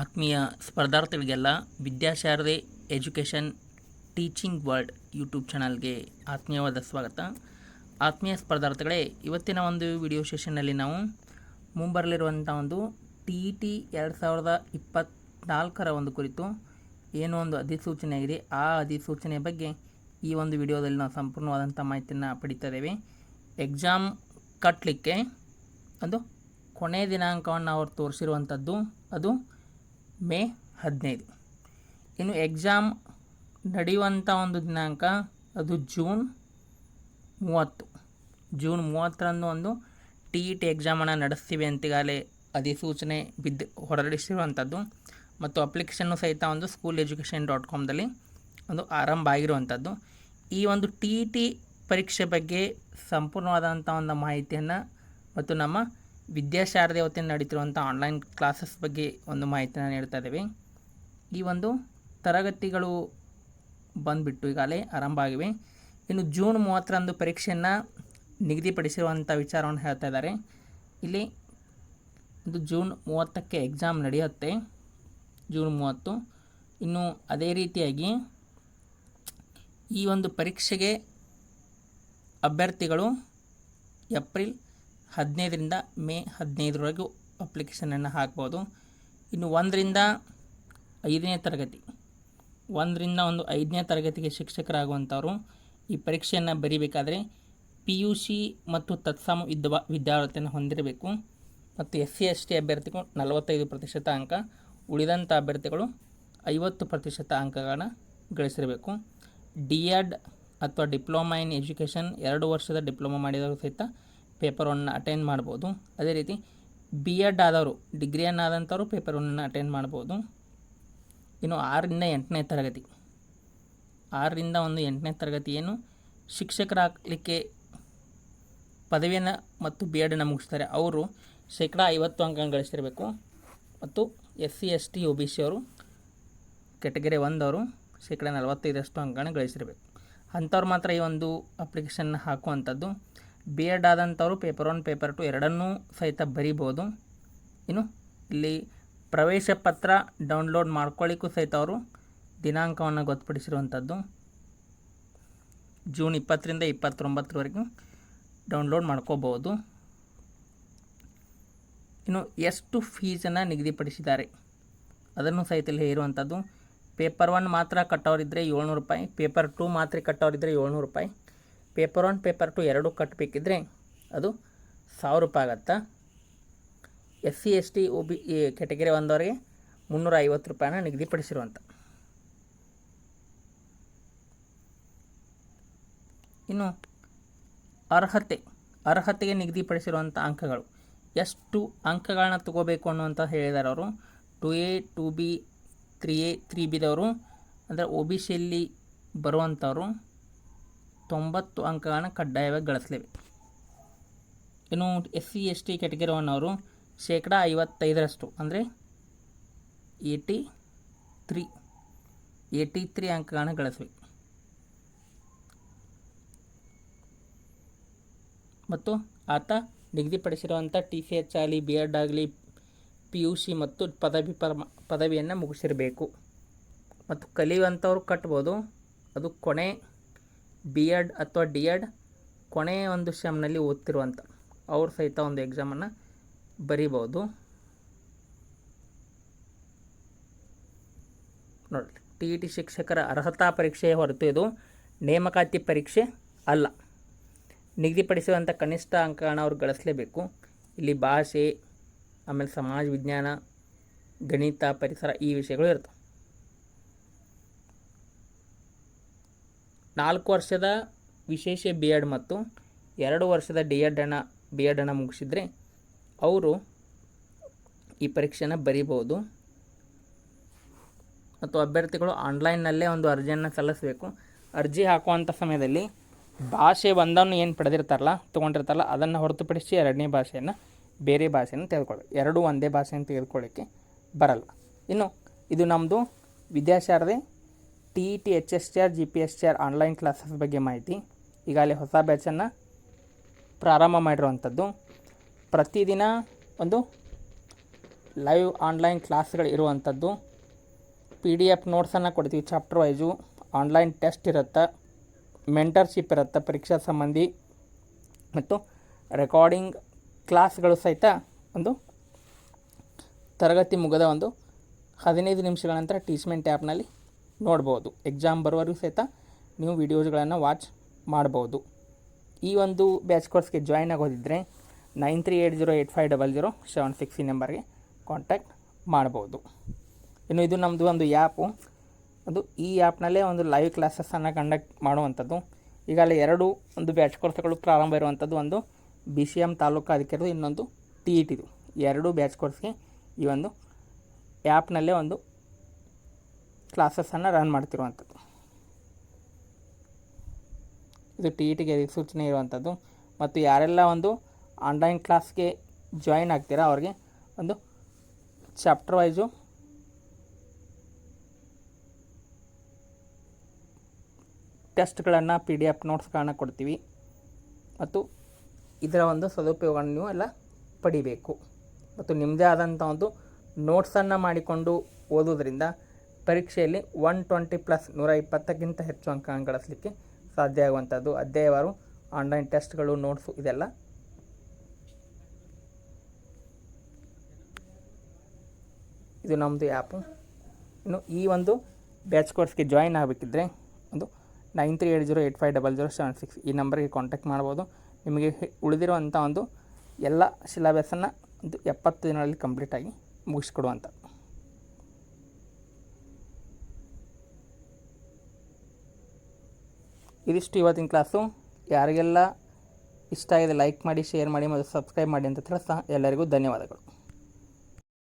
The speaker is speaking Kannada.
ಆತ್ಮೀಯ ಸ್ಪರ್ಧಾರ್ಥಿಗಳಿಗೆಲ್ಲ Vidyasharade education teaching world YouTube ಚಾನಲ್ಗೆ ಆತ್ಮೀಯವಾದ ಸ್ವಾಗತ. ಆತ್ಮೀಯ ಸ್ಪರ್ಧಾರ್ಥಿಗಳೇ, ಇವತ್ತಿನ ಒಂದು ವಿಡಿಯೋ ಸೆಷನ್ನಲ್ಲಿ ನಾವು ಮುಂಬರಲಿರುವಂಥ ಒಂದು ಟಿ ಇ ಟಿ ಎರಡು ಸಾವಿರದ ಇಪ್ಪತ್ತ್ನಾಲ್ಕರ ಒಂದು ಕುರಿತು ಏನೋ ಒಂದು ಅಧಿಸೂಚನೆ ಆಗಿದೆ ಆ ಅಧಿಸೂಚನೆಯ ಬಗ್ಗೆ ಈ ಒಂದು ವಿಡಿಯೋದಲ್ಲಿ ನಾವು ಸಂಪೂರ್ಣವಾದಂಥ ಮಾಹಿತಿಯನ್ನು ಪಡಿತಾ ಎಕ್ಸಾಮ್ ಕಟ್ಟಲಿಕ್ಕೆ ಒಂದು ಕೊನೆಯ ದಿನಾಂಕವನ್ನು ಅವರು ತೋರಿಸಿರುವಂಥದ್ದು, ಅದು ಮೇ ಹದಿನೈದು. ಇನ್ನು ಎಕ್ಸಾಮ್ ನಡೆಯುವಂಥ ಒಂದು ದಿನಾಂಕ ಅದು ಜೂನ್ ಮೂವತ್ತು. ಜೂನ್ ಮೂವತ್ತರಂದು ಒಂದು ಟಿ ಇ ಟಿ ಎಕ್ಸಾಮನ್ನು ನಡೆಸ್ತೀವಿ ಅಂತ ಅಧಿಸೂಚನೆ ಬಿದ್ದು ಹೊರಡಿಸಿರುವಂಥದ್ದು ಮತ್ತು ಅಪ್ಲಿಕೇಶನ್ನು ಸಹಿತ ಒಂದು ಸ್ಕೂಲ್ ಎಜುಕೇಷನ್ ಡಾಟ್ ಕಾಮ್ದಲ್ಲಿ ಒಂದು ಆರಂಭ ಆಗಿರುವಂಥದ್ದು ಈ ಒಂದು ಟಿ ಇ ಟಿ ಪರೀಕ್ಷೆ ಬಗ್ಗೆ ಸಂಪೂರ್ಣವಾದಂಥ ಒಂದು ಮಾಹಿತಿಯನ್ನು ಮತ್ತು ನಮ್ಮ ವಿದ್ಯಾಶಾರದೆ ವತಿಯಿಂದ ನಡೀತಿರುವಂಥ ಆನ್ಲೈನ್ ಕ್ಲಾಸಸ್ ಬಗ್ಗೆ ಒಂದು ಮಾಹಿತಿಯನ್ನು ನೀಡ್ತಾ ಇದ್ದೇವೆ. ಈ ಒಂದು ತರಗತಿಗಳು ಬಂದುಬಿಟ್ಟು ಈಗಾಗಲೇ ಆರಂಭ ಆಗಿವೆ. ಇನ್ನು ಜೂನ್ ಮೂವತ್ತರಂದು ಪರೀಕ್ಷೆಯನ್ನು ನಿಗದಿಪಡಿಸಿರುವಂಥ ವಿಚಾರವನ್ನು ಹೇಳ್ತಾ ಇದ್ದಾರೆ. ಇಲ್ಲಿ ಒಂದು ಜೂನ್ ಮೂವತ್ತಕ್ಕೆ ಎಕ್ಸಾಮ್ ನಡೆಯುತ್ತೆ. ಜೂನ್ ಮೂವತ್ತು. ಇನ್ನು ಅದೇ ರೀತಿಯಾಗಿ ಈ ಒಂದು ಪರೀಕ್ಷೆಗೆ ಅಭ್ಯರ್ಥಿಗಳು ಏಪ್ರಿಲ್ ಹದಿನೈದರಿಂದ ಮೇ ಹದಿನೈದರವರೆಗೂ ಅಪ್ಲಿಕೇಶನನ್ನು ಹಾಕ್ಬೋದು. ಇನ್ನು ಒಂದರಿಂದ ಐದನೇ ತರಗತಿ, ಒಂದರಿಂದ ಒಂದು ಐದನೇ ತರಗತಿಗೆ ಶಿಕ್ಷಕರಾಗುವಂಥವರು ಈ ಪರೀಕ್ಷೆಯನ್ನು ಬರೀಬೇಕಾದರೆ ಪಿ ಯು ಸಿ ಮತ್ತು ತತ್ಸಮ ವಿದ್ವ ವಿದ್ಯಾರ್ಥಿಯನ್ನು ಹೊಂದಿರಬೇಕು. ಮತ್ತು ಎಸ್ ಸಿ ಎಸ್ ಟಿ ಅಭ್ಯರ್ಥಿಗಳು ನಲವತ್ತೈದು ಪ್ರತಿಶತ ಅಂಕ, ಉಳಿದಂಥ ಅಭ್ಯರ್ಥಿಗಳು ಐವತ್ತು ಪ್ರತಿಶತ ಅಂಕಗಳನ್ನು ಗಳಿಸಿರಬೇಕು. ಡಿ ಎಡ್ ಅಥವಾ ಡಿಪ್ಲೊಮಾ ಇನ್ ಎಜುಕೇಷನ್ ಎರಡು ವರ್ಷದ ಡಿಪ್ಲೊಮಾ ಮಾಡಿದವರು ಸಹಿತ ಪೇಪರ್ ಒನ್ನ ಅಟೆಂಡ್ ಮಾಡ್ಬೋದು. ಅದೇ ರೀತಿ ಬಿ ಎಡ್ ಆದವರು ಡಿಗ್ರಿಯನ್ನು ಆದಂಥವರು ಪೇಪರ್ ಒನ್ನ ಅಟೆಂಡ್ ಮಾಡ್ಬೋದು. ಇನ್ನು ಆರರಿಂದ ಎಂಟನೇ ತರಗತಿ. ಆರರಿಂದ ಒಂದು ಎಂಟನೇ ತರಗತಿ ಏನು ಶಿಕ್ಷಕರಾಗಲಿಕ್ಕೆ ಪದವಿಯನ್ನು ಮತ್ತು ಬಿ ಎಡನ್ನು ಮುಗಿಸ್ತಾರೆ. ಅವರು ಶೇಕಡ ಐವತ್ತು ಅಂಕ ಗಳಿಸಿರಬೇಕು ಮತ್ತು S C S T O B C ಅವರು ಕೆಟಗರಿ ಒಂದವರು ಶೇಕಡ ನಲವತ್ತೈದರಷ್ಟು ಅಂಕಗಳನ್ನು ಗಳಿಸಿರಬೇಕು ಅಂಥವ್ರು ಮಾತ್ರ ಈ ಒಂದು ಅಪ್ಲಿಕೇಶನ್ನ ಹಾಕುವಂಥದ್ದು. ಬಿ ಎಡ್ ಆದಂಥವರು ಪೇಪರ್ ಒನ್ ಪೇಪರ್ ಟು ಎರಡನ್ನೂ ಸಹಿತ ಬರಿಬೋದು. ಇನ್ನು ಇಲ್ಲಿ ಪ್ರವೇಶ ಪತ್ರ ಡೌನ್ಲೋಡ್ ಮಾಡ್ಕೊಳ್ಳಿಕ್ಕೂ ಸಹಿತ ಅವರು ದಿನಾಂಕವನ್ನು ಗೊತ್ತುಪಡಿಸಿರುವಂಥದ್ದು. ಜೂನ್ ಇಪ್ಪತ್ತರಿಂದ ಇಪ್ಪತ್ತೊಂಬತ್ತರವರೆಗೂ ಡೌನ್ಲೋಡ್ ಮಾಡ್ಕೋಬೋದು. ಇನ್ನು ಎಷ್ಟು ಫೀಸನ್ನು ನಿಗದಿಪಡಿಸಿದ್ದಾರೆ? ಅದನ್ನು ಸಹಿತ ಇಲ್ಲಿ ಇರುವಂಥದ್ದು ಪೇಪರ್ ಒನ್ ಮಾತ್ರ ಕಟ್ಟೋರಿದ್ದರೆ ಏಳ್ನೂರು ರೂಪಾಯಿ ಪೇಪರ್ ಟೂ ಮಾತ್ರ ಕಟ್ಟೋರಿದ್ದರೆ ಏಳ್ನೂರು ರೂಪಾಯಿ. ಪೇಪರ್ ಒನ್, ಪೇಪರ್ ಟು ಎರಡು ಕಟ್ಟಬೇಕಿದ್ರೆ ಅದು ಸಾವಿರ ರೂಪಾಯಿ ಆಗುತ್ತಾ? S C, S T O B category ಒಂದವರಿಗೆ ಮುನ್ನೂರ ಐವತ್ತು ರೂಪಾಯಿನ ನಿಗದಿಪಡಿಸಿರುವಂಥ ಇನ್ನು ಅರ್ಹತೆ, ಅರ್ಹತೆಗೆ ನಿಗದಿಪಡಿಸಿರುವಂಥ ಅಂಕಗಳು. ಎಷ್ಟು ಅಂಕಗಳನ್ನ ತಗೋಬೇಕು ಅನ್ನುವಂಥ ಹೇಳಿದ್ದಾರೆ ಅವರು. Two A, two B, three A, three ಬಿದವರು. ಅಂದರೆ ಒ ಬಿ ಸಿಯಲ್ಲಿ ಬರುವಂಥವ್ರು ತೊಂಬತ್ತು ಅಂಕಗಳನ್ನು ಕಡ್ಡಾಯವಾಗಿ ಗಳಿಸಲೇಬೇಕು ಇನ್ನು S C S T category one ಅವರು ಶೇಕಡ ಐವತ್ತೈದರಷ್ಟು, ಅಂದರೆ ಏಯ್ಟಿ ತ್ರೀ ಏಯ್ಟಿ ತ್ರೀ ಅಂಕಗಳನ್ನು ಗಳಿಸಿವೆ ಮತ್ತು ಆತ ನಿಗದಿಪಡಿಸಿರುವಂಥ ಟಿ ಸಿ ಎಚ್ ಆಗಲಿ ಬಿ ಎಡ್ ಆಗಲಿ ಪಿ ಯು ಸಿ ಮತ್ತು ಪದವಿ ಪರಮ, ಪದವಿಯನ್ನು ಮುಗಿಸಿರಬೇಕು. ಮತ್ತು ಕಲಿಯುವಂಥವ್ರು ಕಟ್ಬೋದು. ಅದು ಕೊನೆ ಬಿ ಎಡ್ ಅಥವಾ ಡಿ ಎಡ್ ಕೊನೆಯ ಒಂದು ಶಮ್ನಲ್ಲಿ ಓದ್ತಿರುವಂಥ ಅವ್ರ ಸಹಿತ ಒಂದು ಎಕ್ಸಾಮನ್ನು ಬರಿಬೋದು ನೋಡಿ ಟಿ ಇ ಟಿ ಶಿಕ್ಷಕರ ಅರ್ಹತಾ ಪರೀಕ್ಷೆಯ ಹೊರತು ಇದು ನೇಮಕಾತಿ ಪರೀಕ್ಷೆ ಅಲ್ಲ. ನಿಗದಿಪಡಿಸುವಂಥ ಕನಿಷ್ಠ ಅಂಕಗಳನ್ನು ಅವ್ರು ಗಳಿಸಲೇಬೇಕು. ಇಲ್ಲಿ ಭಾಷೆ, ಆಮೇಲೆ ಸಮಾಜ ವಿಜ್ಞಾನ, ಗಣಿತ, ಪರಿಸರ ಈ ವಿಷಯಗಳು ಇರ್ತವೆ. ನಾಲ್ಕು ವರ್ಷದ ವಿಶೇಷ ಬಿ ಎಡ್ ಮತ್ತು ಎರಡು ವರ್ಷದ ಡಿ ಅನ್ನು ಬಿ ಎಡನ್ನು ಮುಗಿಸಿದರೆ ಅವರು ಈ ಪರೀಕ್ಷೆನ ಬರೀಬೋದು ಮತ್ತು ಅಭ್ಯರ್ಥಿಗಳು ಆನ್ಲೈನ್ನಲ್ಲೇ ಒಂದು ಅರ್ಜಿಯನ್ನು ಸಲ್ಲಿಸಬೇಕು. ಅರ್ಜಿ ಹಾಕುವಂಥ ಸಮಯದಲ್ಲಿ ಭಾಷೆ ಒಂದನ್ನು ಏನು ಪಡೆದಿರ್ತಾರಲ್ಲ, ತೊಗೊಂಡಿರ್ತಾರಲ್ಲ, ಅದನ್ನು ಹೊರತುಪಡಿಸಿ ಎರಡನೇ ಭಾಷೆಯನ್ನು ಬೇರೆ ಭಾಷೆಯನ್ನು ತೆಗೆದುಕೊಳ್ಳಿ. ಎರಡೂ ಒಂದೇ ಭಾಷೆಯನ್ನು ತೆಗೆದುಕೊಳ್ಳೋಕ್ಕೆ ಬರಲ್ಲ. ಇನ್ನು ಇದು ನಮ್ಮದು Vidyasharade T E T H S T R, G P S T R online classes ಬಗ್ಗೆ ಮಾಹಿತಿ. ಈಗಾಗಲೇ ಹೊಸ ಬ್ಯಾಚನ್ನು ಪ್ರಾರಂಭ ಮಾಡಿರುವಂಥದ್ದು. ಪ್ರತಿದಿನ ಒಂದು ಲೈವ್ ಆನ್ಲೈನ್ ಕ್ಲಾಸ್ಗಳು ಇರುವಂಥದ್ದು. ಪಿ ಡಿ ಎಫ್ ನೋಟ್ಸನ್ನು ಕೊಡ್ತೀವಿ. ಚಾಪ್ಟರ್ ವೈಸು ಆನ್ಲೈನ್ ಟೆಸ್ಟ್ ಇರುತ್ತೆ ಮೆಂಟರ್ಶಿಪ್ ಇರುತ್ತೆ, ಪರೀಕ್ಷಾ ಸಂಬಂಧಿ ಮತ್ತು ರೆಕಾರ್ಡಿಂಗ್ ಕ್ಲಾಸ್ಗಳು ಸಹಿತ ಒಂದು ತರಗತಿ ಮುಗಿದ ಒಂದು ಹದಿನೈದು ನಿಮಿಷಗಳ ನಂತರ ಟೀಚ್ಮೆಂಟ್ ಆ್ಯಪ್ನಲ್ಲಿ ನೋಡ್ಬೋದು. ಎಕ್ಸಾಮ್ ಬರುವವರೆಗೂ ಸಹಿತ ನೀವು ವಿಡಿಯೋಸ್ಗಳನ್ನು ವಾಚ್ ಮಾಡ್ಬೋದು. ಈ ಒಂದು ಬ್ಯಾಚ್ ಕೋರ್ಸ್ಗೆ join ಆಗೋದಿದ್ದರೆ nine three eight zero eight five double zero seven six ಈ ನಂಬರ್ಗೆ ಕಾಂಟ್ಯಾಕ್ಟ್ ಮಾಡ್ಬೋದು. ಇನ್ನು ಇದು ನಮ್ಮದು ಒಂದು ಆ್ಯಪು ಅದು ಈ ಆ್ಯಪ್ನಲ್ಲೇ ಒಂದು ಲೈವ್ ಕ್ಲಾಸಸ್ಸನ್ನು ಕಂಡಕ್ಟ್ ಮಾಡುವಂಥದ್ದು. ಈಗಾಗಲೇ ಎರಡು ಒಂದು ಬ್ಯಾಚ್ ಕೋರ್ಸ್ಗಳು ಪ್ರಾರಂಭ ಇರುವಂಥದ್ದು. ಒಂದು ಬಿ ಸಿ ಎಂ ತಾಲೂಕು ಅದಕ್ಕಿರೋದು ಇನ್ನೊಂದು ಟಿ ಇ ಟಿದು ಎರಡು ಬ್ಯಾಚ್ ಕೋರ್ಸ್ಗೆ ಈ ಒಂದು ಆ್ಯಪ್ನಲ್ಲೇ ಒಂದು ಕ್ಲಾಸಸ್ಸನ್ನು ರನ್ ಮಾಡ್ತಿರುವಂಥದ್ದು. ಇದು ಟಿ ಇ ಟಿಗೆ ಸೂಚನೆ ಇರುವಂಥದ್ದು. ಮತ್ತು ಯಾರೆಲ್ಲ ಒಂದು ಆನ್ಲೈನ್ ಕ್ಲಾಸ್ಗೆ ಜಾಯಿನ್ ಆಗ್ತೀರಾ, ಅವ್ರಿಗೆ ಒಂದು ಚಾಪ್ಟರ್ ವೈಸು ಟೆಸ್ಟ್ಗಳನ್ನು ಪಿ ಡಿ ಎಫ್ ನೋಟ್ಸ್ಗಳನ್ನ ಕೊಡ್ತೀವಿ. ಮತ್ತು ಇದರ ಒಂದು ಸದುಪಯೋಗವನ್ನು ನೀವು ಎಲ್ಲ ಪಡಿಬೇಕು. ಮತ್ತು ನಿಮ್ಮದೇ ಆದಂಥ ಒಂದು ನೋಟ್ಸನ್ನು ಮಾಡಿಕೊಂಡು ಓದೋದ್ರಿಂದ ಪರೀಕ್ಷೆಯಲ್ಲಿ ಒನ್ ಟ್ವೆಂಟಿ ಪ್ಲಸ್ ನೂರ ಇಪ್ಪತ್ತಕ್ಕಿಂತ ಹೆಚ್ಚು ಅಂಕ ಗಳಿಸಲಿಕ್ಕೆ ಸಾಧ್ಯ ಆಗುವಂಥದ್ದು. ಅಧ್ಯಾಯವಾರು, ಆನ್ಲೈನ್ ಟೆಸ್ಟ್ಗಳು, ನೋಟ್ಸು ಇದೆಲ್ಲ. ಇದು ನಮ್ಮದು ಆ್ಯಪು. ಇನ್ನು ಈ ಒಂದು ಬ್ಯಾಚ್ ಕೋರ್ಸ್ಗೆ ಜಾಯಿನ್ ಆಗಬೇಕಿದ್ರೆ ಒಂದು nine three eight zero eight five double zero seven six ಈ ನಂಬರ್ಗೆ ಕಾಂಟ್ಯಾಕ್ಟ್ ಮಾಡ್ಬೋದು. ನಿಮಗೆ ಉಳಿದಿರುವಂಥ ಒಂದು ಎಲ್ಲ ಸಿಲೆಬಸ್ಸನ್ನು ಒಂದು ಎಪ್ಪತ್ತು ದಿನಗಳಲ್ಲಿ ಕಂಪ್ಲೀಟಾಗಿ ಮುಗಿಸ್ಕೊಡುವಂಥ ಇದಿಷ್ಟು ಇವತ್ತಿನ ಕ್ಲಾಸು. ಯಾರಿಗೆಲ್ಲ ಇಷ್ಟ ಆಗಿದೆ ಲೈಕ್ ಮಾಡಿ ಶೇರ್ ಮಾಡಿ ಮತ್ತು ಸಬ್ಸ್ಕ್ರೈಬ್ ಮಾಡಿ ಅಂತ ತಿಳಿಸ್ತಾ ಎಲ್ಲರಿಗೂ ಧನ್ಯವಾದಗಳು.